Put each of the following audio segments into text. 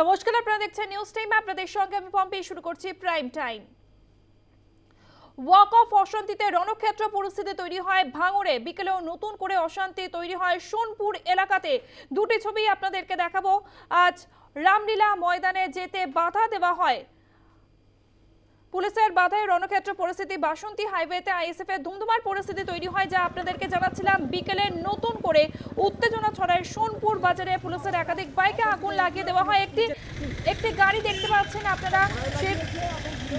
নমস্কার, আপনারা দেখছেন নিউজ টাইম আপনাদের সঙ্গে আমি পম্পি। শুরু করছি প্রাইম টাইম ওয়াক অফ অশান্তিতে রণক্ষেত্র পরিস্থিতি তৈরি হয় ভাঙড়ে। বিকেলেও নতুন করে অশান্তি তৈরি হয় সোনপুর এলাকাতে। দুটি ছবি আপনাদেরকে দেখাবো। আজ রামলীলা ময়দানে যেতে বাধা দেওয়া হয়। পুলিশের বাধায় রণক্ষেত্র পরিস্থিতি, বাসন্তী হাইওয়েতে আইএসএফ এর ধুমধুমার পরিস্থিতি তৈরি হয়, যা আপনাদেরকে জানাচ্ছিলাম বিকেলে নতুন করে উত্তেজনা ছড়ায় সোনপুর বাজারে। পুলিশের একাধিক বাইকে আগুন লাগিয়ে দেওয়া হয়। একটি একটি গাড়ি দেখতে পাচ্ছেন আপনারা, সেই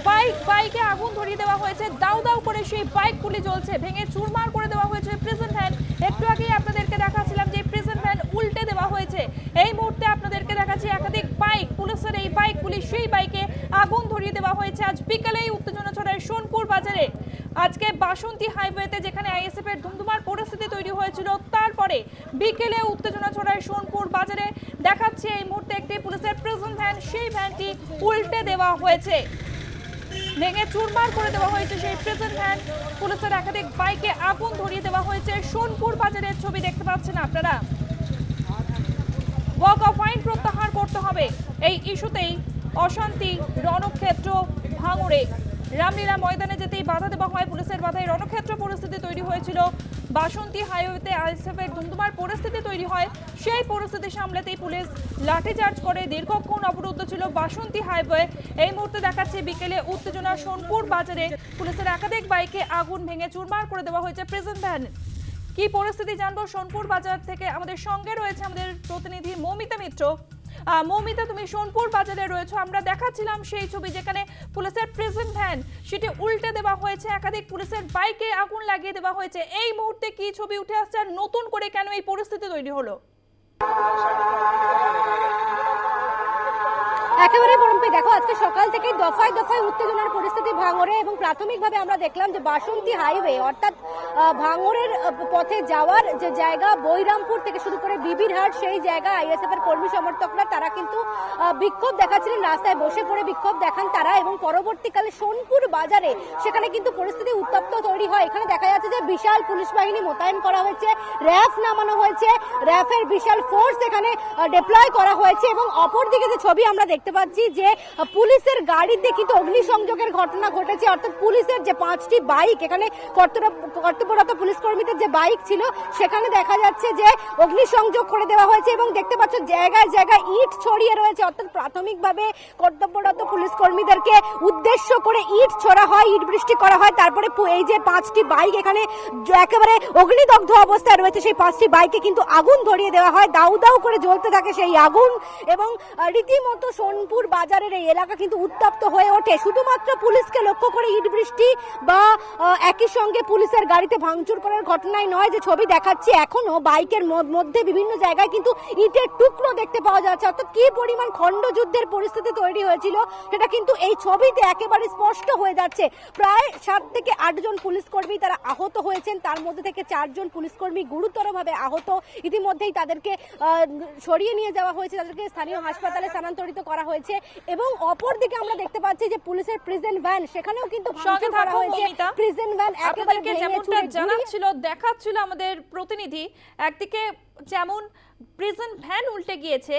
বাইক, বাইকে আগুন ধরিয়ে দেওয়া হয়েছে। দাউ দাউ করে সেই বাইকগুলি জ্বলছে, ভেঙে চুরমার করে দেওয়া হয়েছে। প্রেজেন্ট ভ্যান, একটু আগেই আপনাদেরকে দেখাচ্ছিলাম যে প্রেজেন্ট ভ্যান উল্টে দেওয়া হয়েছে। এই মুহূর্তে আপনাদেরকে দেখাচ্ছি একাধিক বাইক, পুলিশের এই বাইকগুলি সেই বাইকে আগুন ধরিয়ে দেওয়া হয়েছে। আজ বিকেলেই উত্তেজনা ছড়ায় সোনপুর বাজারে। আজকে বাসন্তী হাইওয়েতে যেখানে আইএসএফ এর ধুমধুমার পরিস্থিতি তৈরি হয়েছিল, তারপরে বিকেলে উত্তেজনা ছড়ায় সোনপুর বাজারে। দেখাচ্ছে এই মুহূর্তে একটি পুলিশের প্রেজেন্ট ভ্যান সেই ভ্যানটি উল্টে দেওয়া হয়েছে। ভেঙে চুরমার করে দেওয়া হয়েছে সেই প্রেজেন্ট ভ্যান পুলিশের একাধিক বাইকে আগুন ধরিয়ে দেওয়া হয়েছে। সোনপুর বাজারের ছবি দেখতে পাচ্ছেন আপনারা। ওয়াক অফ আইন প্রত্যাহার করতে হবে। এই ইস্যুতেই অশান্তি, রণক্ষেত্র ভাঙড়ে। রামলীলা ময়দানে যেতেই বাধা দেওয়া হয় পুলিশের বাধায় রণক্ষেত্র পরিস্থিতি তৈরি হয়েছিল। বাসন্তী হাইওয়েতে আইএসএফের ধুমধুমার পরিস্থিতি তৈরি হয়। সেই পরিস্থিতি সামলাতেই পুলিশ লাঠিচার্জ করে। দীর্ঘক্ষণ অবরুদ্ধ ছিল বাসন্তী হাইওয়ে। এই মুহূর্তে দেখাচ্ছে বিকেলে উত্তেজনা সোনপুর বাজারে। পুলিশের একাধিক বাইকে আগুন ভেঙে চুরমার করে দেওয়া হয়েছে প্রেজেন্ট ভ্যান কি পরিস্থিতি জানব? সোনপুর বাজার থেকে আমাদের সঙ্গে রয়েছে আমাদের প্রতিনিধি মৌমিতা মিত্র। মৌমিতা, তুমি সোনপুর বাজারে রয়েছো। আমরা দেখাচ্ছিলাম সেই ছবি যেখানে পুলিশের প্রেজেন্ট ভ্যান সেটি উল্টে দেওয়া হয়েছে। একাধিক পুলিশের বাইকে আগুন লাগিয়ে দেওয়া হয়েছে। এই মুহূর্তে কি ছবি উঠে আসছে নতুন করে কেন এই পরিস্থিতি তৈরি হলো? একেবারে পরম্পে দেখো, আজকে সকাল থেকে দফায় দফায় উত্তেজনার পরিস্থিতি ভাঙরে এবং প্রাথমিকভাবে আমরা দেখলাম যে বাসন্তী হাইওয়ে, অর্থাৎ ভাঙরের পথে যাওয়ার যে জায়গা বৈরামপুর থেকে শুরু করে বিবিরহাট, সেই জায়গা আইএসএফ এর কর্মী সমর্থকরা, তারা কিন্তু বিক্ষোভ দেখাচ্ছিলেন, রাস্তায় বসে পড়ে বিক্ষোভ দেখান তারা এবং পরবর্তীকালে সোনপুর বাজারে সেখানে কিন্তু পরিস্থিতি উত্তপ্ত তৈরি হয়। এখানে দেখা যাচ্ছে যে বিশাল পুলিশ বাহিনী মোতায়েন করা হয়েছে, র্যাফ নামানো হয়েছে, র্যাফের বিশাল ফোর্স এখানে ডিপ্লয় করা হয়েছে এবং অপরদিকে যে ছবি আমরা দেখতে পাচ্ছি যে পুলিশের গাড়িতে কিন্তু অগ্নিসংযোগের ঘটনা ঘটেছে। অর্থাৎ পুলিশের যে পাঁচটি বাইক, এখানে কর্তব্যরত পুলিশ কর্মীদের যে বাইক ছিল, সেখানে দেখা যাচ্ছে যে অগ্নিসংযোগ করে দেওয়া হয়েছে এবং দেখতে পাচ্ছ জায়গায় জায়গায় ইট ছড়িয়ে রয়েছে। অর্থাৎ প্রাথমিকভাবে কর্তব্যরত পুলিশ কর্মীদেরকে উদ্দেশ্য করে ইট ছোড়া হয়, ইট বৃষ্টি করা হয়। তারপরে এই যে পাঁচটি বাইক, এখানে একেবারে অগ্নিদগ্ধ অবস্থায় রয়েছে। সেই পাঁচটি বাইকে কিন্তু আগুন ধরিয়ে দেওয়া হয়। দাউ দাউ করে জ্বলতে থাকে সেই আগুন এবং রীতিমতো রীতিমতো সোনপুর বাজারের এই এলাকা কিন্তু উত্তপ্ত হয়ে ওঠে। শুধুমাত্র পুলিশকে লক্ষ্য করে ইট বৃষ্টি বা একই সঙ্গে পুলিশের গাড়িতে ভাঙচুর করার ঘটনায় নয় যে ছবি দেখাচ্ছি। এখনও বাইকের মধ্যে বিভিন্ন জায়গায় কিন্তু ইটের টুকরো দেখতে পাওয়া যাচ্ছে। অর্থাৎ কি পরিমাণ খণ্ডযুদ্ধের পরিস্থিতি তৈরি হয়েছিল, সেটা কিন্তু এই ছবিতে একেবারে স্পষ্ট হয়ে যাচ্ছে। প্রায় সাত থেকে আটজন পুলিশ কর্মী তারা আহত হয়েছেন। তার মধ্যে থেকে চারজন পুলিশ কর্মী গুরুতরভাবে আহত। ইতিমধ্যেই তাদেরকে সরিয়ে নিয়ে যাওয়া হয়েছে। তাদেরকে স্থানীয় হাসপাতালে স্থানান্তরিত করা হয়েছে এবং অপর দিকে আমরা দেখতে পাচ্ছি যে পুলিশের প্রিজন ভ্যান সেখানেও কিন্তু ভাঙচুর করা হয়েছে। প্রিজন প্রিজেন্ট ভ্যান একেবারে ভেঙে যেমনটা চুরে জানাচ্ছিল দেখাচ্ছিল আমাদের প্রতিনিধি একদিকে যেমন প্রিজন ভ্যান উল্টে গিয়েছে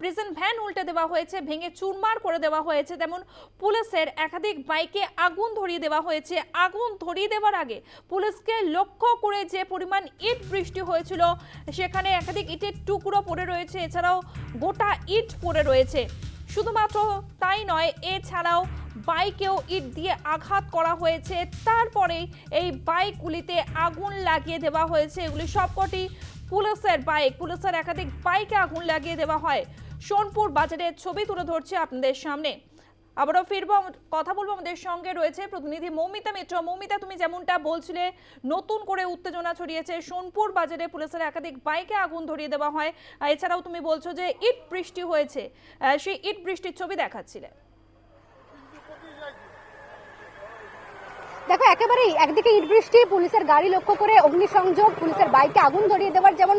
প্রিজন ভ্যান উল্টে দেওয়া হয়েছে, ভেঙে চুরমার করে দেওয়া হয়েছে তেমন পুলিশের একাধিক বাইকে আগুন ধরিয়ে দেওয়া হয়েছে, আগুন ধরিয়ে দেওয়ার আগে পুলিশকে লক্ষ্য করে যে পরিমাণ ইট বৃষ্টি হয়েছিল, সেখানে একাধিক ইটের টুকরো পড়ে রয়েছে, এছাড়াও গোটা ইট পড়ে রয়েছে। শুধুমাত্র তাই নয়, এছাড়াও বাইকেও ইট দিয়ে আঘাত করা হয়েছে তারপরে এই বাইকগুলিতে আগুন লাগিয়ে দেওয়া হয়েছে, এগুলি সবকটি পুলিশের বাইক, পুলিশের একাধিক বাইকে আগুন লাগিয়ে দেওয়া হয়। সোনপুর বাজারের ছবি তুলে ধরছে আপনাদের সামনে। আবারও ফিরবো কথা বলব আমাদের সঙ্গে রয়েছে প্রতিনিধি মৌমিতা মিত্র। মৌমিতা, তুমি যেমনটা বলছিলে, নতুন করে উত্তেজনা ছড়িয়েছে। সোনপুর বাজারে পুলিশের একাধিক বাইকে আগুন ধরিয়ে দেওয়া হয়। এছাড়াও তুমি বলছো যে ইট বৃষ্টি হয়েছে। সেই ইট বৃষ্টির ছবি দেখাচ্ছিলে। দেখো, একেবারেই একদিকে ইট বৃষ্টি, পুলিশের গাড়ি লক্ষ্য করে অগ্নিসংযোগ, পুলিশের বাইকে আগুন ধরিয়ে দেওয়ার যেমন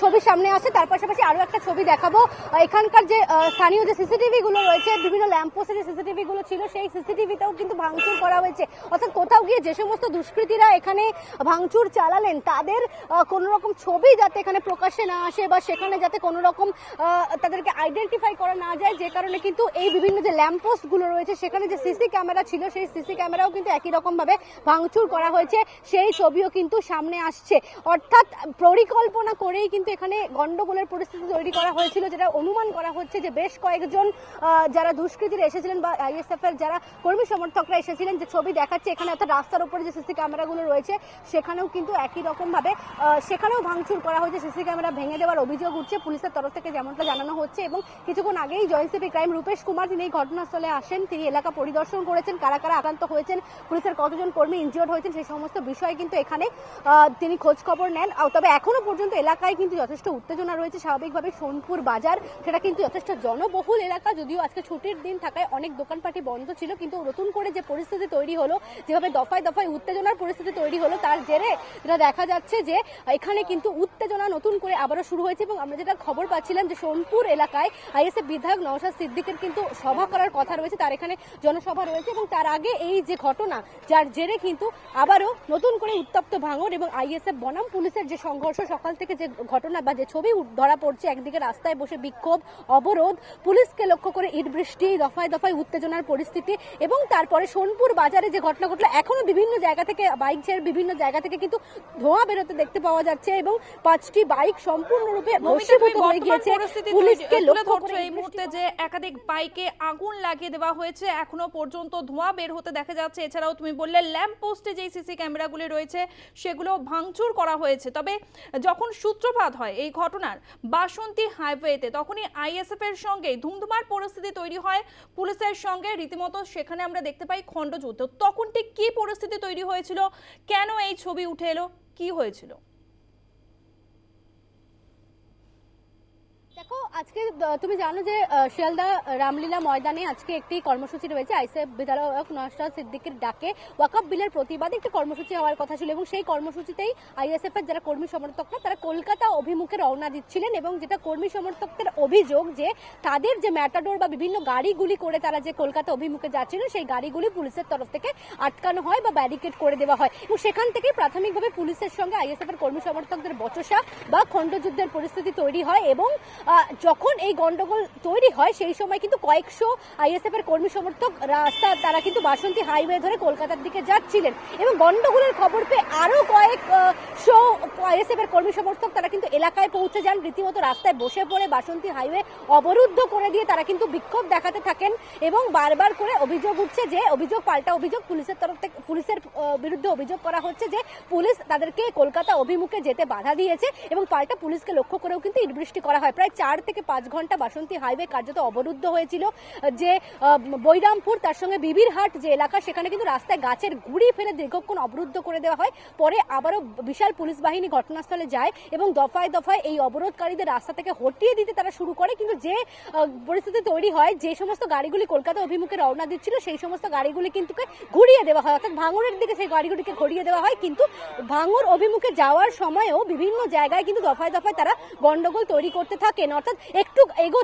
ছবি সামনে আসে, তার পাশাপাশি আরও একটা ছবি দেখাবো। এখানকার যে স্থানীয় যে সিসিটিভি গুলো রয়েছে, বিভিন্ন ল্যাম্পোস্টে যে সিসিটিভি গুলো ছিল, সেই সিসিটিভিতেও কিন্তু ভাঙচুর করা হয়েছে। অর্থাৎ কোথাও গিয়ে যে সমস্ত দুষ্কৃতীরা এখানে ভাঙচুর চালালেন, তাদের কোনো রকম ছবি যাতে এখানে প্রকাশ্যে না আসে বা সেখানে যাতে কোনো রকম তাদেরকে আইডেন্টিফাই করা না যায়, যে কারণে কিন্তু এই বিভিন্ন যে ল্যাম্পোস্টগুলো রয়েছে, সেখানে যে সিসি ক্যামেরা ছিল, সেই সিসি ক্যামেরাও কিন্তু একই রকম ভাবে ভাঙচুর করা হয়েছে, সেই ছবিও কিন্তু সামনে আসছে। অর্থাৎ পরিকল্পনা করেই কিন্তু এখানে গন্ডগোলের পরিস্থিতি তৈরি করা হয়েছিল, যেটা অনুমান করা হচ্ছে যে বেশ কয়েকজন যারা দুষ্কৃতীরা এসেছিলেন বা আইএসএফ এর যারা কর্মী সমর্থকরা এসেছিলেন, যে ছবি দেখাচ্ছে এখানে অর্থাৎ রাস্তার উপরে যে সিসি ক্যামেরাগুলো রয়েছে, সেখানেও কিন্তু একই রকম ভাবে সেখানেও ভাঙচুর করা হয়েছে, সিসি ক্যামেরা ভেঙে দেওয়ার অভিযোগ উঠছে, পুলিশের তরফ থেকে যেমনটা জানানো হচ্ছে এবং কিছুক্ষণ আগেই joint CP crime Rupesh Kumar তিনি এই ঘটনাস্থলে আসেন, তিনি এলাকা পরিদর্শন করেছেন, কারা কারা আক্রান্ত হয়েছেন, পুলিশের কতজন কর্মী ইনজিওর্ড হয়েছেন সেই সমস্ত বিষয়ে কিন্তু এখানে তিনি খোঁজ খবর নেন তবে এখনও পর্যন্ত এলাকায় কিন্তু যথেষ্ট উত্তেজনা রয়েছে। স্বাভাবিকভাবে সোনপুর বাজার, সেটা কিন্তু যথেষ্ট জনবহুল এলাকা, যদিও আজকে ছুটির দিন থাকায় অনেক দোকানপাটি বন্ধ ছিল। কিন্তু নতুন করে যে পরিস্থিতি তৈরি হলো, যেভাবে দফায় দফায় উত্তেজনার পরিস্থিতি তৈরি হলো, তার জেরে যেটা দেখা যাচ্ছে যে, এখানে কিন্তু উত্তেজনা নতুন করে আবারও শুরু হয়েছে এবং আমরা যেটা খবর পাচ্ছিলাম যে, সোনপুর এলাকায় আইএসএ বিধায়ক নওশাদ সিদ্দিকের কিন্তু সভা করার কথা রয়েছে। তার এখানে জনসভা রয়েছে এবং তার আগে এই যে ঘটনা যার জেরে কিন্তু আবারও নতুন করে উত্তপ্ত ভাঙন এবং আইএসএফ বনাম পুলিশের যে সংঘর্ষ সকাল থেকে যে ঘটনা বা যে ছবি ধরা পড়ছে একদিকে রাস্তায় বসে বিক্ষোভ অবরোধ পুলিশকে লক্ষ্য করে ইট বৃষ্টি দফায় দফায় উত্তেজনার পরিস্থিতি এবং তারপরে সোনপুর বাজারে যে ঘটনা ঘটলো এখনও বিভিন্ন জায়গা থেকে বাইক ছেড়ে বিভিন্ন জায়গা থেকে কিন্তু ধোঁয়া বেরোতে দেখতে পাওয়া যাচ্ছে এবং পাঁচটি বাইক সম্পূর্ণরূপে ভস্মীভূত হয়ে গিয়েছে। পুলিশকে লক্ষ্য করে এই মুহূর্তে যে একাধিক বাইকে আগুন লাগিয়ে দেওয়া হয়েছে এখনও পর্যন্ত ধোঁয়া বের হতে দেখা যাচ্ছে। এছাড়াও তুমি বললে ল্যাম্প পোস্টে যেই সিসি ক্যামেরাগুলি রয়েছে, সেগুলো ভাঙচুর করা হয়েছে। তবে যখন সূত্রপাত হয় এই ঘটনার, বাসন্তী হাইওয়েতে তখনই আইএসএফ এর সঙ্গে ধুমধুমার পরিস্থিতি তৈরি হয়। পুলিশের সঙ্গে রীতিমতো সেখানে আমরা দেখতে পাই খণ্ডযুদ্ধ। তখন ঠিক কি পরিস্থিতি তৈরি হয়েছিল? কেন এই ছবি উঠে এলো? কি হয়েছিল? দেখো, আজকে তুমি জানো যে শিয়ালদা রামলীলা ময়দানে আজকে একটি কর্মসূচি রয়েছে। আইসিএফ বিধায়ক নওশাদ সিদ্দিকের ডাকে ওয়াকাব বিলের প্রতিবাদে একটি কর্মসূচি হওয়ার কথা ছিল এবং সেই কর্মসূচিতেই আইএসএফ এর যারা কর্মী সমর্থকরা, তারা কলকাতা অভিমুখে রওনা দিচ্ছিলেন এবং যেটা কর্মী সমর্থকদের অভিযোগ যে, তাদের যে ম্যাটাডোর বা বিভিন্ন গাড়িগুলি করে তারা যে কলকাতা অভিমুখে যাচ্ছিলেন সেই গাড়িগুলি পুলিশের তরফ থেকে আটকানো হয় বা ব্যারিকেড করে দেওয়া হয়। এবং সেখান থেকেই প্রাথমিকভাবে পুলিশের সঙ্গে আইএসএফ এর কর্মী সমর্থকদের বচসা বা খণ্ডযুদ্ধের পরিস্থিতি তৈরি হয় এবং যখন এই গন্ডগোল তৈরি হয় সেই সময় কিন্তু কয়েকশো আইএসএফ এর কর্মী সমর্থক রাস্তা তারা কিন্তু বাসন্তী হাইওয়ে ধরে কলকাতার দিকে যাচ্ছিলেন। এবং গন্ডগোলের খবর পেয়ে আরও কয়েক আহ, শো আইএসএফ এর কর্মী সমর্থক তারা কিন্তু এলাকায় পৌঁছে যান। রীতিমতো রাস্তায় বসে পড়ে বাসন্তী হাইওয়ে অবরুদ্ধ করে দিয়ে তারা কিন্তু বিক্ষোভ দেখাতে থাকেন এবং বারবার করে অভিযোগ উঠছে যে অভিযোগ পাল্টা অভিযোগ পুলিশের তরফ থেকে পুলিশের বিরুদ্ধে অভিযোগ করা হচ্ছে যে পুলিশ তাদেরকে কলকাতা অভিমুখে যেতে বাধা দিয়েছে এবং পাল্টা পুলিশকে লক্ষ্য করেও কিন্তু ইট বৃষ্টি করা হয়। প্রায় চার থেকে পাঁচ ঘণ্টা বাসন্তী হাইওয়ে কার্যত অবরুদ্ধ হয়েছিল। যে বৈরামপুর, তার সঙ্গে বিবিরহাট যে এলাকা, সেখানে কিন্তু রাস্তায় গাছের গুড়ি ফেলে দীর্ঘক্ষণ অবরুদ্ধ করে দেওয়া হয়। পরে আবারও বিশাল পুলিশ বাহিনী ঘটনাস্থলে যায় এবং দফায় দফায় এই অবরোধকারীদের রাস্তা থেকে হটিয়ে দিতে তারা শুরু করে। কিন্তু যে পরিস্থিতি তৈরি হয়, যে সমস্ত গাড়িগুলি কলকাতা অভিমুখে রওনা দিচ্ছিল, সেই সমস্ত গাড়িগুলি কিন্তু ঘুরিয়ে দেওয়া হয়। অর্থাৎ ভাঙড়ের দিকে সেই গাড়িগুলিকে ঘুরিয়ে দেওয়া হয়। কিন্তু ভাঙড় অভিমুখে যাওয়ার সময়ও বিভিন্ন জায়গায় কিন্তু দফায় দফায় তারা গন্ডগোল তৈরি করতে থাকেন, অর্থাৎ একটু এগো,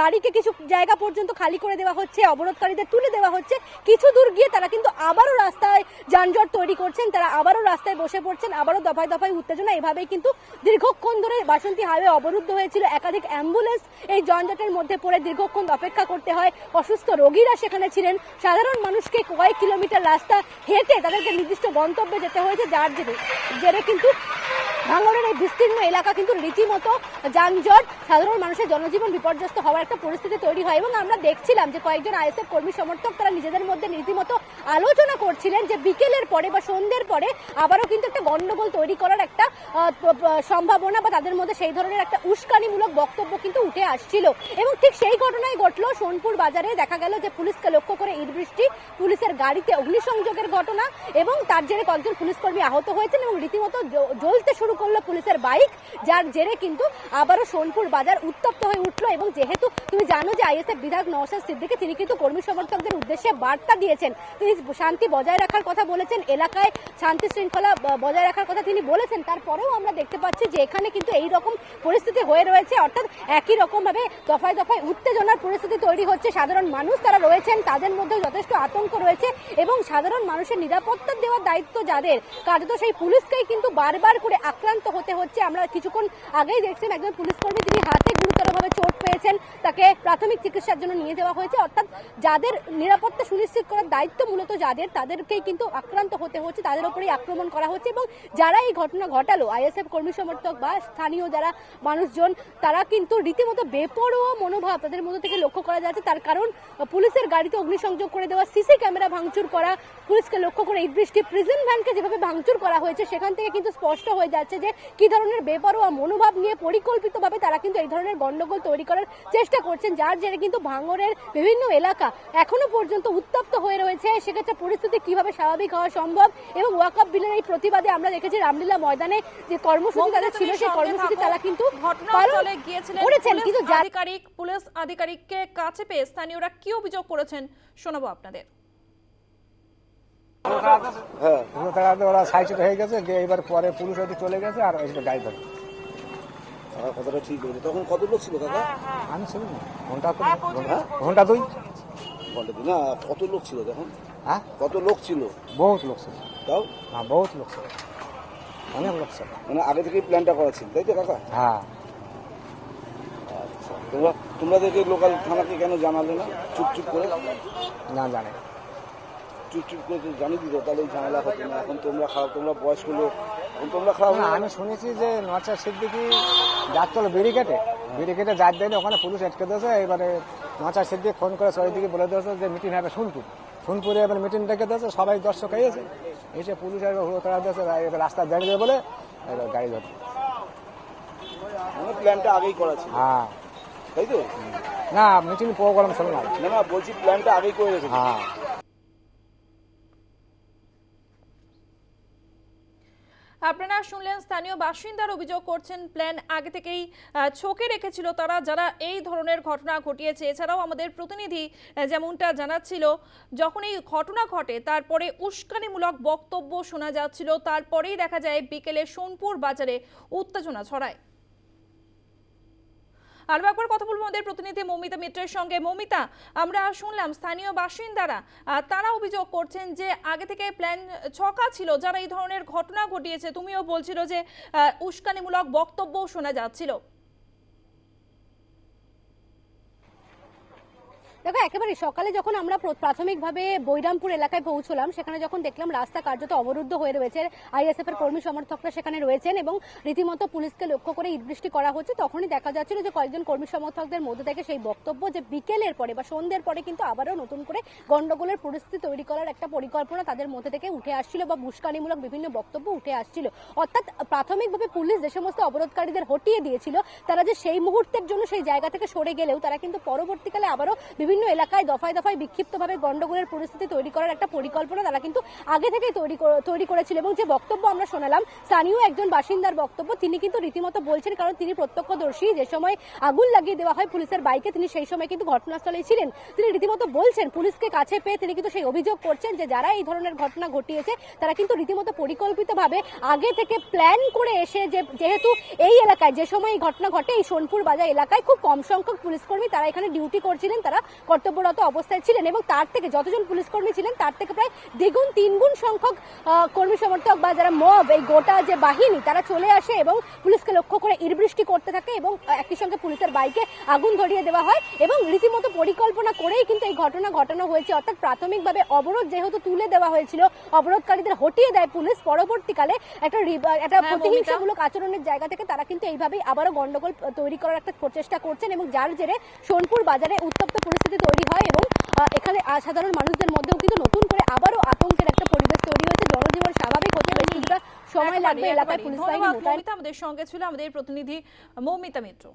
গাড়িকে কিছু জায়গা পর্যন্ত খালি করে দেওয়া হচ্ছে, অবরোধকারীদের তুলে দেওয়া হচ্ছে, কিছু দূর গিয়ে তারা কিন্তু আবারও রাস্তায় যানজট তৈরি করছেন, তারা আবারও রাস্তায় বসে পড়ছেন, আবারও দফায় দফায় উত্তেজনা, এভাবেই কিন্তু দীর্ঘক্ষণ ধরে বাসন্তী হাইওয়ে অবরুদ্ধ হয়েছিল, একাধিক অ্যাম্বুলেন্স এই যানজটের মধ্যে পড়ে দীর্ঘক্ষণ অপেক্ষা করতে হয়, অসুস্থ রোগীরা সেখানে ছিলেন, সাধারণ মানুষকে কয়েক কিলোমিটার রাস্তা হেঁটে তাদেরকে নির্দিষ্ট গন্তব্যে যেতে হয়েছে, যার জেরে জেরে কিন্তু ভাঙড়ের এই বিস্তীর্ণ এলাকা কিন্তু রীতিমতো যানজট, সাধারণ মানুষের জনজীবন বিপর্যস্ত হওয়ার একটা পরিস্থিতি তৈরি হয় এবং আমরা দেখছিলাম যে কয়েকজন আইএসএফ কর্মী সমর্থক তারা নিজেদের মধ্যে রীতিমতো আলোচনা করছিলেন যে বিকেলের পরে বা সন্ধ্যের পরে আবারও কিন্তু একটা গন্ডগোল তৈরি করার একটা সম্ভাবনা বা তাদের মধ্যে সেই ধরনের একটা উস্কানিমূলক বক্তব্য কিন্তু উঠে আসছিল। এবং ঠিক সেই ঘটনাই ঘটলো সোনপুর বাজারে দেখা গেল যে পুলিশকে লক্ষ্য করে ইট বৃষ্টি পুলিশের গাড়িতে অগ্নিসংযোগের ঘটনা এবং তার জেরে কয়েকজন পুলিশ কর্মী আহত হয়েছেন এবং রীতিমতো জ্বলতে শুরু করল পুলিশের বাইক, যার জেরে কিন্তু আবারও সোনপুর বাজার উত্তপ্ত হয়ে উঠল এবং যেহেতু তুমি জানো যে আইএসএফ বিধায়ক নওশাদ সিদ্দিকী, তিনি কিন্তু কর্মী সমর্থকদের উদ্দেশ্যে বার্তা দিয়েছেন। তিনি শান্তি বজায় রাখার কথা বলেছেন, এলাকায় শান্তি শৃঙ্খলা বজায় রাখার কথা তিনি বলেছেন। তারপরেও আমরা দেখতে পাচ্ছি যে এখানে কিন্তু এই রকম পরিস্থিতি হয়ে রয়েছে, অর্থাৎ একই রকম ভাবে দফায় দফায় উত্তেজনার পরিস্থিতি তৈরি হচ্ছে। সাধারণ মানুষ তারা রয়েছেন, তাদের মধ্যে যথেষ্ট আতঙ্ক রয়েছে এবং সাধারণ মানুষের নিরাপত্তা দেওয়ার দায়িত্ব যাদের। কার্যত সেই পুলিশকেই কিন্তু বারবার করে আক্রান্ত হতে হচ্ছে। আমরা কিছুক্ষণ আগেই দেখছেন একজন পুলিশ কর্মী, তিনি হাতে গুরুতরভাবে চোট পেয়েছেন, তাকে প্রাথমিক চিকিৎসার জন্য নিয়ে যাওয়া হয়েছে। অর্থাৎ যাদের নিরাপত্তা সুনিশ্চিত করার দায়িত্ব মূলত যাদের, তাদেরকেই কিন্তু আক্রান্ত হতে হচ্ছে, তাদের উপরেই আক্রমণ করা হচ্ছে এবং যারা এই ঘটনা ঘটালো, আইএসএফ কর্মী সমর্থক বা স্থানীয় যারা মানুষজন, তারা কিন্তু রীতিমতো বেপরোয়া মনোভাব তাদের মধ্যে থেকে লক্ষ্য করা যাচ্ছে। তার কারণ, পুলিশের গাড়িতে অগ্নিসংযোগ করে দেওয়া, সিসি ক্যামেরা ভাঙচুর করা, পুলিশকে লক্ষ্য করে এই বৃষ্টি প্রিজন ভ্যানকে যেভাবে ভাঙচুর করা হয়েছে, সেখান থেকে কিন্তু স্পষ্ট হয়ে যাচ্ছে যে কি ধরনের বেপরোয়া মনোভাব নিয়ে পরিকল্পিতভাবে তারা কিন্তু এই ধরনের গন্ডগোল তৈরি করার চেষ্টা করছেন যার জেরে কিন্তু ভাঙরের বিভিন্ন এলাকা এখনও পর্যন্ত উত্তপ্ত হয়ে রয়েছে। সেক্ষেত্রে পরিস্থিতি কীভাবে স্বাভাবিক হওয়া সম্ভব এবং ওয়াকআপ বিলের এই প্রতিবাদে আমরা দেখেছি রামলীলা ময়দানে যে কর্মসূচি তাদের ছিল সেই কর্মসূচি তারা কিন্তু ঘটনাস্থলে গিয়েছিলেন কিন্তু আধিকারিক পুলিশ আধিকারিককে কাছে পেয়ে স্থানীয়রা কি অভিযোগ করেছেন শোনাবো আপনাদের। হ্যাঁ। ওরা সাইড হয়ে গেছে যে এবার পরে পুলিশ হয়তো চলে গেছে আর এসে গাড়ি ধরে আমার কথাটা ঠিক বলেছে তখন কত লোক ছিল কাকা আমি ছিলাম না ঘণ্টা তো ঘণ্টা ঘণ্টা দুই? বলে তো, না কত লোক ছিল তখন হ্যাঁ? কত লোক ছিল? বহুত লোক ছিল। তাও? হ্যাঁ বহুত লোক ছিল। অনেক লোক ছিল। মানে আগে থেকেই প্ল্যানটা করা ছিল তাই তো কাকা হ্যাঁ। আচ্ছা তোমরা তোমাদেরকে লোকাল থানাকে কেন জানালে না? চুপ চুপ করে? না জানে। চুপ চুপ করে জানিয়ে দিত তাহলে এই ঝামেলা হতো না। এখন তোমরা খারাপ তোমরা বয়স্ক লোক এখন তোমরা খারাপ না আমি শুনেছি যে নচা সিদ্দিকি যাচ্ছিল ব্যারিকেটে ব্যারিকেটে যার দেয়নি ওখানে পুলিশ আটকে দিয়েছে। এবারে নচা সিদ্দিক ফোন করে দিকে বলে দিয়েছে যে মিটিং হবে সোনপুর। সোনপুরে এবার মিটিং ডেকে দিয়েছে সবাই দর্শক হয়েছে এসে পুলিশ হুড়ো তাড়া দিয়েছে রাস্তা দাঁড়িয়ে বলে এবার গাড়ি ধরে মানে প্ল্যানটা আগেই করা ছিল। হ্যাঁ। তাই তো? না মিটিং প্রোগ্রাম ছিল না না না বলছি প্ল্যানটা আগেই করে রেখেছি। হ্যাঁ। আপনারা শুনলেন স্থানীয় বাসিন্দার অভিযোগ করছেন, প্ল্যান আগে থেকেই ছকে রেখেছিল তারা, যারা এই ধরনের ঘটনা ঘটিয়েছে। এছাড়াও আমাদের প্রতিনিধি যেমনটা জানাচ্ছিল, যখন এই ঘটনা ঘটে, তারপরে উস্কানিমূলক বক্তব্য শোনা যাচ্ছিল, তারপরেই দেখা যায় বিকেলে সোনপুর বাজারে উত্তেজনা ছড়ায়। আরও একবার কথা বলব আমাদের প্রতিনিধি মৌমিতা মিত্রের সঙ্গে। মৌমিতা, আমরা শুনলাম স্থানীয় বাসিন্দারা তারা অভিযোগ করছেন যে আগে থেকে প্ল্যান ছকা ছিল, যারা এই ধরনের ঘটনা ঘটিয়েছে, তুমিও বলছিল যে উস্কানিমূলক বক্তব্যও শোনা যাচ্ছিল। দেখো একেবারে সকালে যখন আমরা প্রাথমিকভাবে বৈরামপুর এলাকায় পৌঁছলাম সেখানে যখন দেখলাম রাস্তা কার্যত অবরুদ্ধ হয়ে রয়েছে আইএসএফ এর কর্মী সমর্থকরা সেখানে রয়েছেন এবং রীতিমতো পুলিশকে লক্ষ্য করে ইটবৃষ্টি করা হচ্ছে তখনই দেখা যাচ্ছিল যে কয়েকজন কর্মী সমর্থকদের মধ্যে থেকে সেই বক্তব্য যে বিকেলের পরে বা সন্ধ্যের পরে কিন্তু আবারও নতুন করে গন্ডগোলের পরিস্থিতি তৈরি করার একটা পরিকল্পনা তাদের মধ্যে থেকে উঠে আসছিল বা উস্কানিমূলক বিভিন্ন বক্তব্য উঠে আসছিল। অর্থাৎ প্রাথমিকভাবে পুলিশ যে সমস্ত অবরোধকারীদের হটিয়ে দিয়েছিল তারা যে সেই মুহূর্তের জন্য সেই জায়গা থেকে সরে গেলেও তারা কিন্তু পরবর্তীকালে আবারও বিভিন্ন এলাকায় দফায় দফায় বিক্ষিপ্তভাবে গন্ডগোলের পরিস্থিতি তৈরি করার একটা পরিকল্পনা তারা কিন্তু আগে থেকেই তৈরি তৈরি করেছিল এবং যে বক্তব্য আমরা শোনালাম, স্থানীয় একজন বাসিন্দার বক্তব্য তিনি কিন্তু রীতিমতো বলছেন কারণ তিনি প্রত্যক্ষদর্শী, যে সময় আগুন লাগিয়ে দেওয়া হয় পুলিশের বাইকে, তিনি সেই সময় কিন্তু ঘটনাস্থলেই ছিলেন। তিনি রীতিমতো বলছেন, পুলিশকে কাছে পেয়ে তিনি কিন্তু সেই অভিযোগ করছেন যে যারা এই ধরনের ঘটনা ঘটিয়েছে, তারা কিন্তু রীতিমতো পরিকল্পিতভাবে আগে থেকে প্ল্যান করে এসে যে, যেহেতু এই এলাকায় যে সময় এই ঘটনা ঘটে, এই সোনপুর বাজার এলাকায় খুব কম সংখ্যক পুলিশ কর্মী তারা এখানে ডিউটি করছিলেন, তারা কর্তব্যরত অবস্থায় ছিলেন এবং তার থেকে যতজন পুলিশ কর্মী ছিলেন তার থেকে প্রায় দ্বিগুণ তিনগুণ সংখ্যক কর্মী সমর্থক বা যারা মব এই গোটা যে বাহিনী তারা চলে আসে এবং পুলিশকে লক্ষ্য করে ইরবৃষ্টি করতে থাকে এবং একই সঙ্গে পুলিশের বাইকে আগুন ধরিয়ে দেওয়া হয় এবং রীতিমতো পরিকল্পনা করেই কিন্তু এই ঘটনা ঘটানো হয়েছে। অর্থাৎ প্রাথমিকভাবে অবরোধ যেহেতু তুলে দেওয়া হয়েছিল অবরোধকারীদের হটিয়ে দেয় পুলিশ। পরবর্তীকালে একটা একটা হ্যাঁ, প্রতিহিংসামূলক আচরণের জায়গা থেকে তারা কিন্তু এইভাবেই আবারও গন্ডগোল তৈরি করার একটা প্রচেষ্টা করছেন এবং যার জেরে সোনপুর বাজারে উত্তপ্ত পরিস্থিতি তৈরি হয় এবং এখানে সাধারণ মানুষদের মধ্যেও কিন্তু নতুন করে আবারও আতঙ্কের একটা পরিবেশ তৈরি হয়েছে। জনজীবন স্বাভাবিক হতে বেশ কিছুটা সময় লাগবে এলাকায় পুলিশ বাহিনী মোতায়েন। আমাদের সঙ্গে ছিল আমাদের প্রতিনিধি মৌমিতা মিত্র।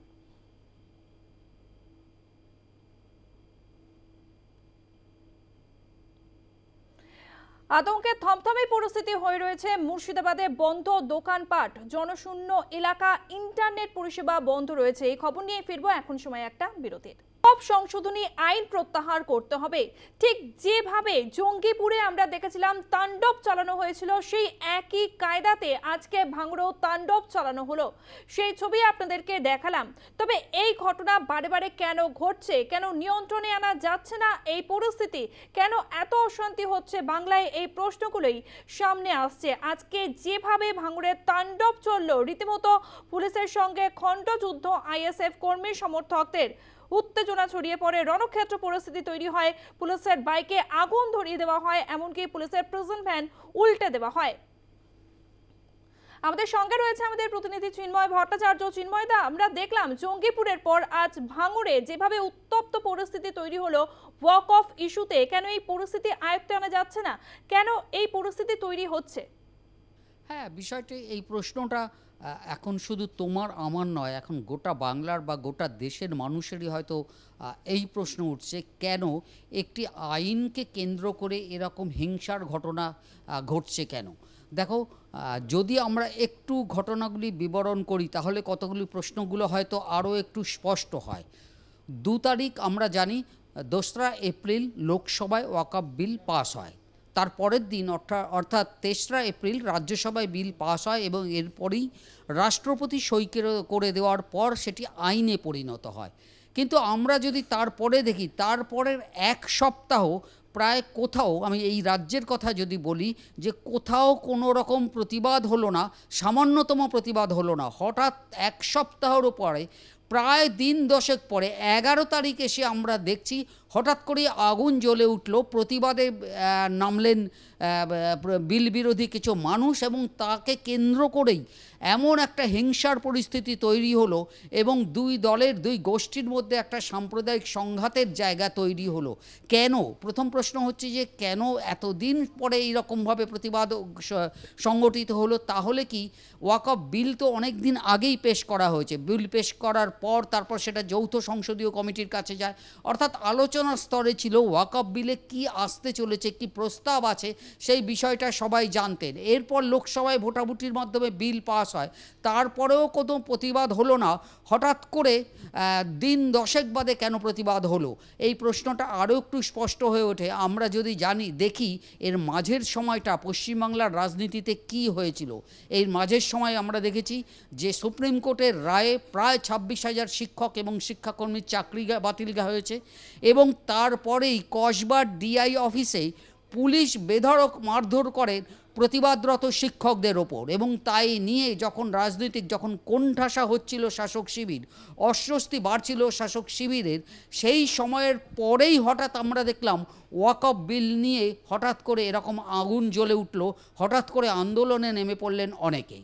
আতঙ্কে থমথমে পরিস্থিতি হয়ে রয়েছে মুর্শিদাবাদে বন্ধ দোকানপাট। জনশূন্য এলাকা ইন্টারনেট পরিষেবা বন্ধ রয়েছে। এই খবর নিয়ে ফিরবো। এখন সময় একটা বিরতির। সব সংশোধনী আইন প্রত্যাহার করতে হবে। ঠিক যেভাবে জঙ্গিপুরে আমরা দেখেছিলাম তাণ্ডব চালানো হয়েছিল, সেই একই কায়দাতে আজকে ভাঙড়ো তাণ্ডব চালানো হলো। সেই ছবি আপনাদেরকে দেখালাম। তবে এই ঘটনা বারে বারে কেন ঘটছে, কেন নিয়ন্ত্রণে আনা যাচ্ছে না, এই পরিস্থিতি কেন এত অশান্তি হচ্ছে বাংলায়, এই প্রশ্নগুলোই সামনে আসছে। আজকে যেভাবে ভাঙড়ের তাণ্ডব চলল, রীতিমতো পুলিশের সঙ্গে খণ্ডযুদ্ধ আইএসএফ কর্মী সমর্থকদের। উত্তেজনা ছড়িয়ে পড়ে, রণক্ষেত্র পরিস্থিতি তৈরি হয়, পুলিশের বাইকে আগুন ধরিয়ে দেওয়া হয়, এমনকি পুলিশের প্রিজন ভ্যান উল্টে দেওয়া হয়। আমাদের সঙ্গে রয়েছে আমাদের প্রতিনিধি চিন্ময় ভট্টাচার্য। চিন্ময় দা, আমরা দেখলাম জঙ্গিপুরের পর আজ ভাঙড়ে যেভাবে উত্তপ্ত পরিস্থিতি তৈরি হলো ওয়াক অফ ইস্যুতে কেন এই পরিস্থিতি আয়ত্তে আনা যাচ্ছে না? কেন এই পরিস্থিতি তৈরি হচ্ছে? হ্যাঁ বিষয়টি, এই প্রশ্নটা এখন শুধু তোমার, আমার নয়, এখন গোটা বাংলার বা গোটা দেশের মানুষেরই হয়তো এই প্রশ্ন উঠছে, কেন একটি আইনকে কেন্দ্র করে এরকম হিংসার ঘটনা ঘটছে কেন? দেখো যদি আমরা একটু ঘটনাগুলি বিবরণ করি, তাহলে কতগুলি প্রশ্নগুলো হয়তো আরও একটু স্পষ্ট হয়। দু তারিখ আমরা জানি, দোসরা এপ্রিল লোকসভায় ওয়াকআপ বিল পাস হয়। তার পরের দিন অর্থাৎ তেসরা এপ্রিল রাজ্যসভায় বিল পাস হয় এবং এরপরেই রাষ্ট্রপতি সই করে- দেওয়ার পর সেটি আইনে পরিণত হয়। কিন্তু আমরা যদি তারপরে দেখি তারপরের এক সপ্তাহ প্রায় কোথাও, আমি এই রাজ্যের কথা যদি বলি যে কোথাও কোনো রকম প্রতিবাদ হলো না, সামান্যতম প্রতিবাদ হলো না। হঠাৎ এক সপ্তাহেরও পরে প্রায় দিন দশেক পরে, এগারো তারিখ এসে আমরা দেখছি হঠাৎ করে আগুন জ্বলে উঠল, প্রতিবাদে নামলেন বিল বিরোধী কিছু মানুষ এবং তাকে কেন্দ্র করেই এমন একটা হিংসার পরিস্থিতি তৈরি হলো এবং দুই দলের, দুই গোষ্ঠীর মধ্যে একটা সাম্প্রদায়িক সংঘাতের জায়গা তৈরি হলো। কেন? প্রথম প্রশ্ন হচ্ছে যে, কেন এতদিন পরে এইরকমভাবে প্রতিবাদ সংগঠিত হলো? তাহলে কি ওয়াকফ বিল তো অনেক দিন আগেই পেশ করা হয়েছে। বিল পেশ করার পর তারপর সেটা যৌথ সংসদীয় কমিটির কাছে যায়। অর্থাৎ আলোচনার স্তরে ছিল ওয়াকফ বিলে কি আসতে চলেছে, কি প্রস্তাব আছে, সেই বিষয়টা সবাই জানতেন। এরপর লোকসভায় ভোটাভুটির মাধ্যমে বিল পাস হয়। তারপরেও কোনো প্রতিবাদ হলো না। হঠাৎ করে দিন দশেক বাদে কেন প্রতিবাদ হলো? এই প্রশ্নটা আরও একটু স্পষ্ট হয়ে ওঠে। আমরা যদি জানি, দেখি এর মাঝের সময়টা, পশ্চিমবাংলার রাজনীতিতে কি হয়েছিল। এর মাঝের সময় আমরা দেখেছি যে সুপ্রিম কোর্টের রায়ে প্রায় ছাব্বিশ হাজার শিক্ষক এবং শিক্ষাকর্মীর চাকরি বাতিল হয়েছে। এবং তারপরেই কসবার ডিআই অফিসে পুলিশ বেধড়ক মারধর করে প্রতিবাদরত শিক্ষকদের ওপর এবং তাই নিয়ে যখন রাজনৈতিক যখন কোণঠাসা হচ্ছিল শাসক শিবির, অস্বস্তি বাড়ছিল শাসক শিবিরের, সেই সময়ের পরেই হঠাৎ আমরা দেখলাম ওয়াকআপ বিল নিয়ে হঠাৎ করে এরকম আগুন জ্বলে উঠল, হঠাৎ করে আন্দোলনে নেমে পড়লেন অনেকেই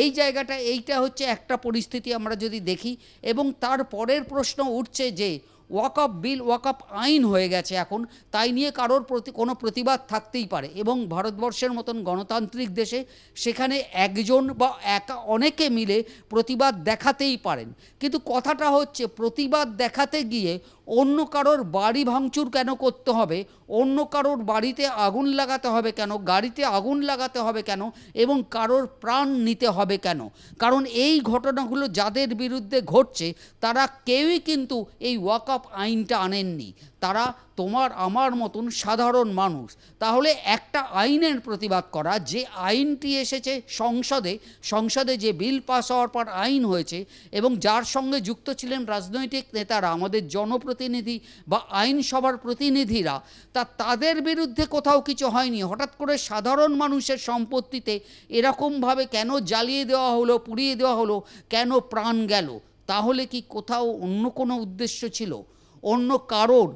এই জায়গাটা, এইটা হচ্ছে একটা পরিস্থিতি আমরা যদি দেখি এবং তার পরের প্রশ্ন উঠছে যে ওয়াকআপ বিল ওয়াকআপ আইন হয়ে গেছে এখন। তাই নিয়ে কারোর প্রতি, কোনো প্রতিবাদ থাকতেই পারে। এবং ভারতবর্ষের মতন গণতান্ত্রিক দেশে সেখানে একজন বা একা, অনেকে মিলে প্রতিবাদ দেখাতেই পারেন। কিন্তু কথাটা হচ্ছে, প্রতিবাদ দেখাতে গিয়ে অন্য কারোর বাড়ি ভাঙচুর কেন করতে হবে? অন্য কারোর বাড়িতে আগুন লাগাতে হবে কেন? গাড়িতে আগুন লাগাতে হবে কেন? এবং কারোর প্রাণ নিতে হবে কেন? কারণ এই ঘটনাগুলো যাদের বিরুদ্ধে ঘটছে, তারা কেউই কিন্তু এই ওয়াকআপ আইনটা আনেননি। তারা তোমার, আমার মতন সাধারণ মানুষ। তাহলে একটা আইনের প্রতিবাদ করা, যে আইনটি এসেছে সংসদে সংসদে যে বিল পাস হওয়ার পর আইন হয়েছে, এবং যার সঙ্গে যুক্ত ছিলেন রাজনৈতিক নেতারা, আমাদের জনপ্রতিনিধি বা আইনসভার প্রতিনিধিরা, তা তাদের বিরুদ্ধে কোথাও কিছু হয়নি। হঠাৎ করে সাধারণ মানুষের সম্পত্তিতে এরকমভাবে কেন জ্বালিয়ে দেওয়া হলো, পুড়িয়ে দেওয়া হলো, কেন প্রাণ গেল? তাহলে কি কোথাও অন্য কোনো উদ্দেশ্য ছিল? অন্য কারোর,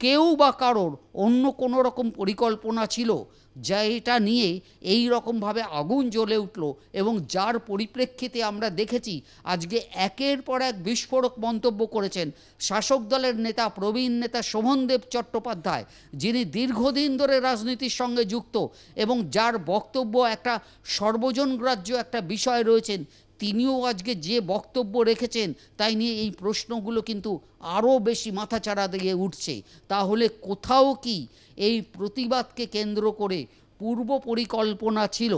কেউ বা কারোর অন্য কোনো রকম পরিকল্পনা ছিল যা এটা নিয়ে এই রকমভাবে আগুন জ্বলে উঠল এবং যার পরিপ্রেক্ষিতে আমরা দেখেছি আজকে একের পর এক বিস্ফোরক মন্তব্য করেছেন শাসক দলের নেতা প্রবীণ নেতা শোভনদেব চট্টোপাধ্যায়, যিনি দীর্ঘদিন ধরে রাজনীতির সঙ্গে যুক্ত এবং যার বক্তব্য একটা সর্বজনগ্রাহ্য একটা বিষয় রয়েছেন তিনিও আজকে যে বক্তব্য রেখেছেন তাই নিয়ে এই প্রশ্নগুলো কিন্তু আরও বেশি মাথাচাড়া দিয়ে উঠছে। তাহলে কোথাও কি এই প্রতিবাদকে কেন্দ্র করে পূর্ব পরিকল্পনা ছিল?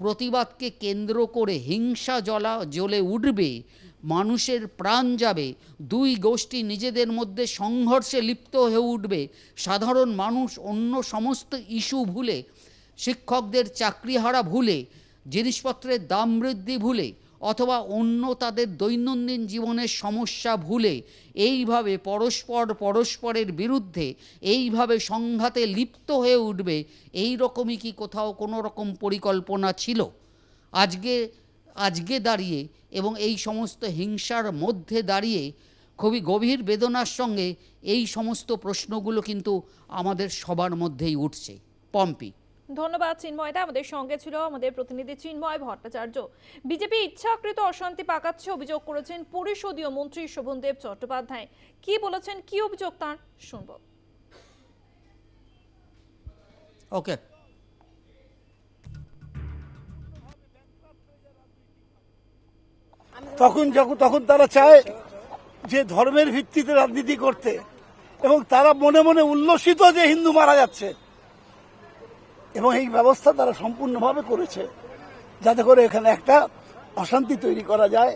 প্রতিবাদকে কেন্দ্র করে হিংসা জ্বলা জ্বলে উঠবে, মানুষের প্রাণ যাবে, দুই গোষ্ঠী নিজেদের মধ্যে সংঘর্ষে লিপ্ত হয়ে উঠবে, সাধারণ মানুষ অন্য সমস্ত ইস্যু ভুলে, শিক্ষকদের চাকরিহারা ভুলে, জিনিসপত্রের দাম বৃদ্ধি ভুলে অথবা অন্য তাদের দৈনন্দিন জীবনের সমস্যা ভুলে এইভাবে পরস্পর পরস্পরের বিরুদ্ধে এইভাবে সংঘাতে লিপ্ত হয়ে উঠবে, এই রকমই কি কোথাও কোনো রকম পরিকল্পনা ছিল? আজকে আজকে দাঁড়িয়ে এবং এই সমস্ত হিংসার মধ্যে দাঁড়িয়ে খুবই গভীর বেদনার সঙ্গে এই সমস্ত প্রশ্নগুলো কিন্তু আমাদের সবার মধ্যেই উঠছে। পম্পি। ধন্যবাদ চিন্ময়দা আমাদের সঙ্গে ছিল আমাদের প্রতিনিধি চিন্ময় ভট্টাচার্য। বিজেপি ইচ্ছাকৃত অশান্তি পাকাচ্ছে অভিযোগ করেছেন পরিষদীয় মন্ত্রী শোভনদেব চট্টোপাধ্যায়। কি বলেছেন কি অভিযোগ তার? শুনব। ওকে। তখন যখন তখন তারা চায় যে ধর্মের ভিত্তিতে রাজনীতি করতে এবং তারা মনে মনে উল্লসিত যে হিন্দু মারা যাচ্ছে। এবং এই ব্যবস্থা তারা সম্পূর্ণভাবে করেছে যাতে করে এখানে একটা অশান্তি তৈরি করা যায়,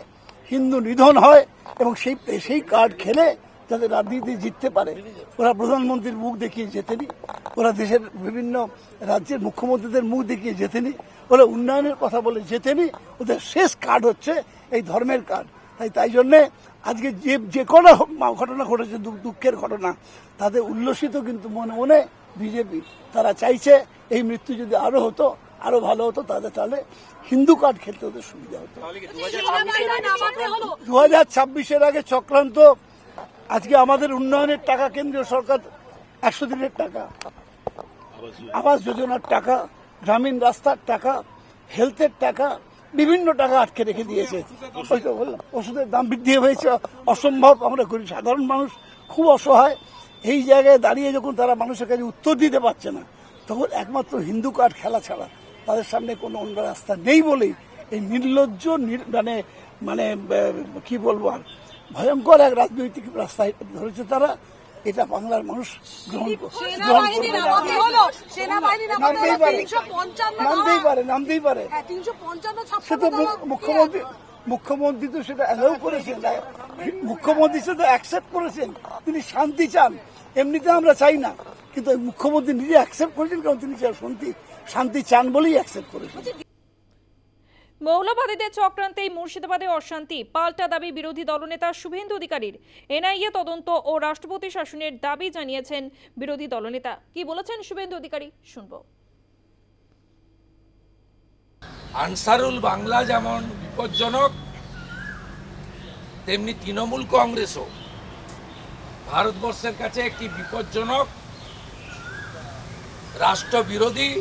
হিন্দু নিধন হয় এবং সেই সেই কার্ড খেলে যাতে রাজনীতি জিততে পারে। ওরা প্রধানমন্ত্রীর মুখ দেখিয়ে জেতেনি, ওরা দেশের বিভিন্ন রাজ্যের মুখ্যমন্ত্রীদের মুখ দেখিয়ে জেতেনি, ওরা উন্নয়নের কথা বলে জেতেনি, ওদের শেষ কার্ড হচ্ছে এই ধর্মের কার্ড। তাই তাই জন্যে আজকে যে যে কোনো ঘটনা ঘটেছে দুঃখের ঘটনা, তাতে উল্লসিত কিন্তু মনে মনে বিজেপি, তারা চাইছে এই মৃত্যু যদি আরও হতো আরও ভালো হতো তাদের তাহলে হিন্দু কার্ড খেলতে ওদের সুবিধা হতো। দু হাজার ছাব্বিশের আগে চক্রান্ত? আজকে আমাদের উন্নয়নের টাকা কেন্দ্রীয় সরকার একশো দিনের টাকা। আবাস যোজনার টাকা গ্রামীণ রাস্তার টাকা হেলথের টাকা বিভিন্ন টাকা আটকে রেখে দিয়েছে। ওই তো বললাম ওষুধের দাম বৃদ্ধি হয়েছে অসম্ভব। আমরা করি সাধারণ মানুষ খুব অসহায়। এই জায়গায় দাঁড়িয়ে যখন তারা মানুষের কাছে উত্তর দিতে পারছে না তখন একমাত্র হিন্দু কার্ড খেলা ছাড়া তাদের সামনে কোনো অন্য রাস্তা নেই বলেই এই নির্লজ্জ নির- মানে মানে কি বলব আর ভয়ঙ্কর এক রাজনৈতিক রাস্তায় ধরেছে তারা। এটা বাংলার মানুষ গ্রহণ নামতেই পারে। নামতেই পারে নামতেই পারে। সে তো মুখ্যমন্ত্রী মুখ্যমন্ত্রী তো সেটা অ্যালাউ করেছেন। মুখ্যমন্ত্রী সেটা অ্যাকসেপ্ট করেছেন। তিনি শান্তি চান। এমনিতে আমরা চাই না কিন্তু মুখ্যমন্ত্রী নিজে অ্যাকসেপ্ট করেছেন কারণ তিনি শান্তি শান্তি চান বলেই অ্যাকসেপ্ট করেছেন। মৌলবাদীদের চক্রান্তেই মুর্শিদাবাদে অশান্তি পাল্টা দাবি বিরোধী দলনেতা শুভেন্দু অধিকারীর। এনআইএ তদন্ত ও রাষ্ট্রপতি শাসনের দাবি জানিয়েছেন বিরোধী দলনেতা। কি বলেছেন শুভেন্দু অধিকারী? শুনব। আনসারুল বাংলা যেমন বিপজ্জনক তেমনি তৃণমূল কংগ্রেসও। ভারতবর্ষের কাছে একটি বিপজ্জনক রাষ্ট্রবিরোধী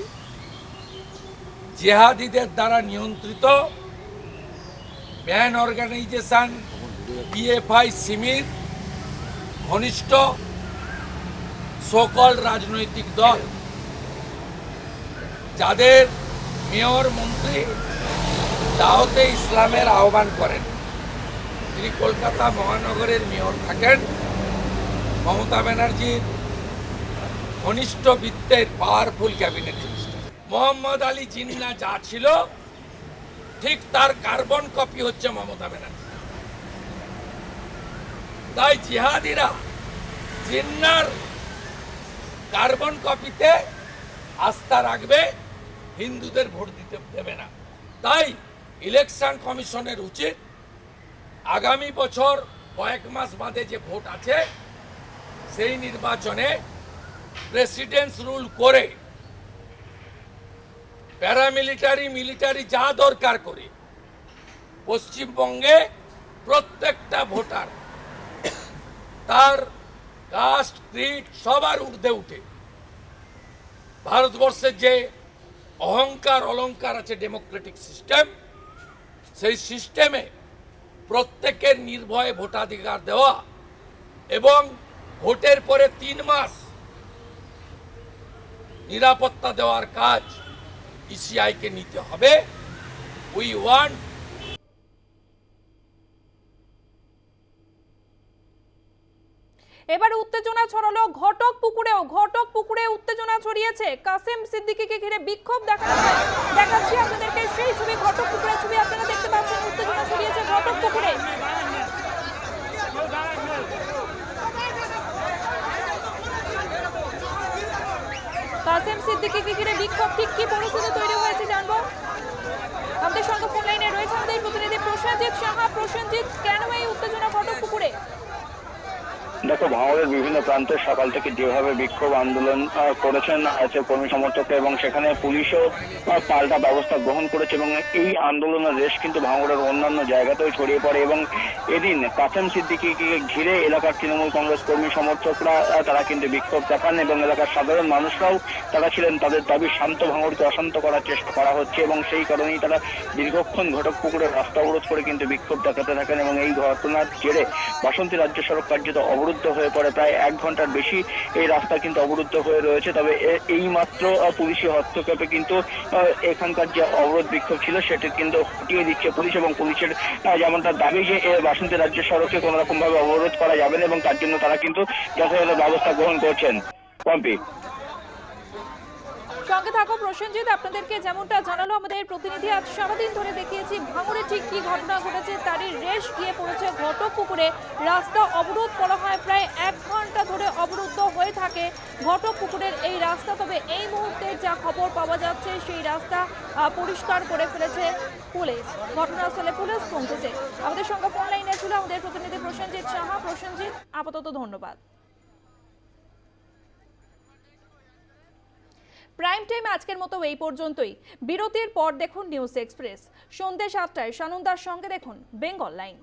জেহাদিদের দ্বারা নিয়ন্ত্রিত ব্যান অর্গানাইজেশন পিএফআই সিমির ঘনিষ্ঠ সকল রাজনৈতিক দল, যাদের মেয়র মন্ত্রী দাওতে ইসলামের আহ্বান করেন। তিনি কলকাতা মহানগরের মেয়র থাকেন। মমতা ব্যানার্জির ঘনিষ্ঠ বৃত্তের powerful cabinet minister Mohammad Ali Jinnah যা ছিল, ঠিক তার কার্বন কপি হচ্ছে মমতা ব্যানার্জি। তাই জিহাদিরা জিন্নার কার্বন কপিতে আস্থা রাখবে, হিন্দুদের ভোট দিতে দেবে না। তাই ইলেকশন কমিশনের উচিত আগামী বছর কয়েক মাস বাদে যে ভোট আছে সেই নির্বাচনে প্রেসিডেন্স রুল করে প্যারামিলিটারি মিলিটারি যা দরকার করে, পশ্চিমবঙ্গে প্রত্যেকটা ভোটার তার কাস্ট ক্রিট সবার ঊর্ধ্বে উঠে। ভারতবর্ষের যে অহংকার, অলংকার আছে ডেমোক্রেটিক সিস্টেম সেই সিস্টেমে প্রত্যেকের নির্ভয়ে ভোটাধিকার দেওয়া এবং ভোটের পরে তিন মাস নিরাপত্তা দেওয়ার কাজ ইসিআইকে নিতে হবে। উই ওয়ান্ট এবার উত্তেজনা ছড়ালো ঘটক পুকুরেও, ঘটক পুকুরে উত্তেজনা ছড়িয়েছে। কাসেম সিদ্দিকীকে ঘিরে বিক্ষোভ হয়। দেখাচ্ছি আপনাদেরকে সেই ছবি, ঘটক পুকুরের ছবি, আপনারা দেখতে পাচ্ছেন উত্তেজনা ছড়িয়েছে ঘটক পুকুরে। কাসেম সিদ্দিকীকে ঘিরে বিক্ষোভ? ঠিক কি পরিস্থিতি তৈরি হয়েছে জানব? আমাদের সঙ্গে ফোন লাইনে রয়েছে আমাদের প্রতিনিধি প্রসেনজিৎ সাহা। প্রসেনজিৎ, কেন এই উত্তেজনা ঘটক পুকুরে? দেখো ভাঙড়ের বিভিন্ন প্রান্তে সকাল থেকে যেভাবে বিক্ষোভ আন্দোলন করেছেন আছে কর্মী সমর্থকরা এবং সেখানে পুলিশও পাল্টা ব্যবস্থা গ্রহণ করেছে এবং এই আন্দোলনের রেশ কিন্তু ভাঙড়ের অন্যান্য জায়গাতেও ছড়িয়ে পড়ে এবং এদিন কাসেম সিদ্দিকিকে ঘিরে এলাকার তৃণমূল কংগ্রেস কর্মী সমর্থকরা তারা কিন্তু বিক্ষোভ দেখান এবং এলাকার সাধারণ মানুষরাও তারা ছিলেন, তাদের দাবি শান্ত ভাঙড়কে অশান্ত করার চেষ্টা করা হচ্ছে এবং সেই কারণেই তারা দীর্ঘক্ষণ ঘটক পুকুরে রাস্তা অবরোধ করে কিন্তু বিক্ষোভ দেখাতে থাকেন এবং এই ঘটনার জেরে বাসন্তী রাজ্য সড়ক কার্যত অবরুদ্ধ হয়ে পড়ে। প্রায় এক ঘণ্টার বেশি এই রাস্তা কিন্তু অবরুদ্ধ হয়ে রয়েছে। তবে এই মাত্র পুলিশি হস্তক্ষেপে কিন্তু এখানকার যে অবরোধ বিক্ষোভ ছিল, সেটি কিন্তু হটিয়ে দিচ্ছে পুলিশ এবং পুলিশের যেমনটা দাবি যে বাসন্তী রাজ্য সড়কে কোনো রকম ভাবে অবরোধ করা যাবে না এবং তার জন্য তারা কিন্তু যথাযথ ব্যবস্থা গ্রহণ করছেন। পম্পি। সঙ্গে থাকো প্রসেনজিৎ, আপনাদেরকে যেমনটা জানালো আমাদের প্রতিনিধি, আজ সারাদিন ধরে দেখিয়েছি ভাঙড়ে ঠিক কি ঘটনা ঘটেছে, তারই রেশ গিয়ে পড়েছে ঘটক পুকুরে। রাস্তা অবরোধ করা হয় প্রায় এক ঘণ্টা ধরে অবরুদ্ধ হয়ে থাকে ঘটক পুকুরের এই রাস্তা। তবে এই মুহূর্তে যা খবর পাওয়া যাচ্ছে, সেই রাস্তা পরিষ্কার করে ফেলেছে পুলিশ। ঘটনাস্থলে পুলিশ পৌঁছেছে। আমাদের সঙ্গে ফোন লাইনে ছিল আমাদের প্রতিনিধি প্রসেনজিৎ সাহা। প্রসেনজিৎ, আপাতত ধন্যবাদ। প্রাইম টাইম আজকের মতো এই পর্যন্তই। বিরতির পর দেখুন নিউজ এক্সপ্রেস সন্ধ্যে সাতটায় সানন্দার সঙ্গে দেখুন বেঙ্গল লাইন